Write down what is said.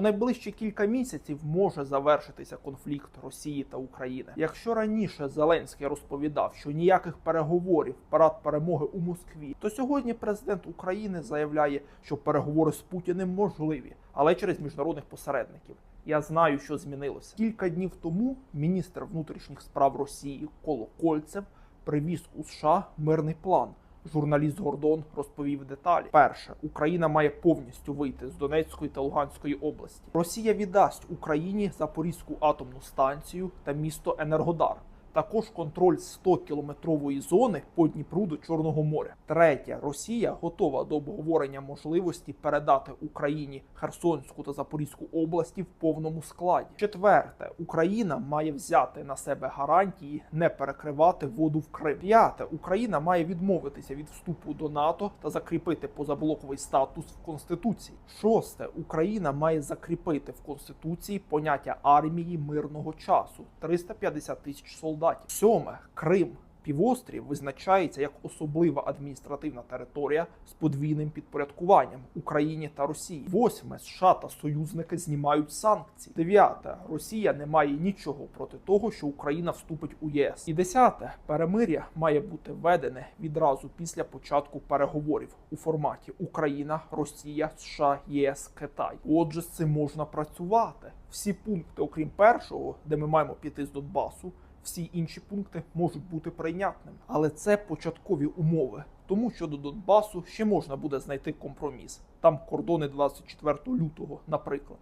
У найближчі кілька місяців може завершитися конфлікт Росії та України. Якщо раніше Зеленський розповідав, що ніяких переговорів парад перемоги у Москві, то сьогодні президент України заявляє, що переговори з Путіним можливі, але через міжнародних посередників. Я знаю, що змінилося. Кілька днів тому міністр внутрішніх справ Росії Колокольцев привіз у США мирний план. Журналіст Гордон розповів деталі. Перше, Україна має повністю вийти з Донецької та Луганської області. Росія віддасть Україні Запорізьку атомну станцію та місто Енергодар. Також контроль 100-кілометрової зони по Дніпру до Чорного моря. Третє, Росія готова до обговорення можливості передати Україні Херсонську та Запорізьку області в повному складі. Четверте, Україна має взяти на себе гарантії не перекривати воду в Крим. П'яте, Україна має відмовитися від вступу до НАТО та закріпити позаблоковий статус в Конституції. Шосте, Україна має закріпити в Конституції поняття армії мирного часу 350 тисяч солдатів. Сьоме, Крим. Півострів визначається як особлива адміністративна територія з подвійним підпорядкуванням Україні та Росії. Восьме США та союзники знімають санкції. Дев'яте Росія не має нічого проти того, що Україна вступить у єС. І десяте перемир'я має бути введене відразу після початку переговорів у форматі Україна, Росія, США, ЄС, Китай. Отже, з цим можна працювати. Всі пункти, окрім першого, де ми маємо піти з Донбасу. Всі інші пункти можуть бути прийнятними, але це початкові умови. Тому що до Донбасу ще можна буде знайти компроміс. Там кордони 24 лютого, наприклад.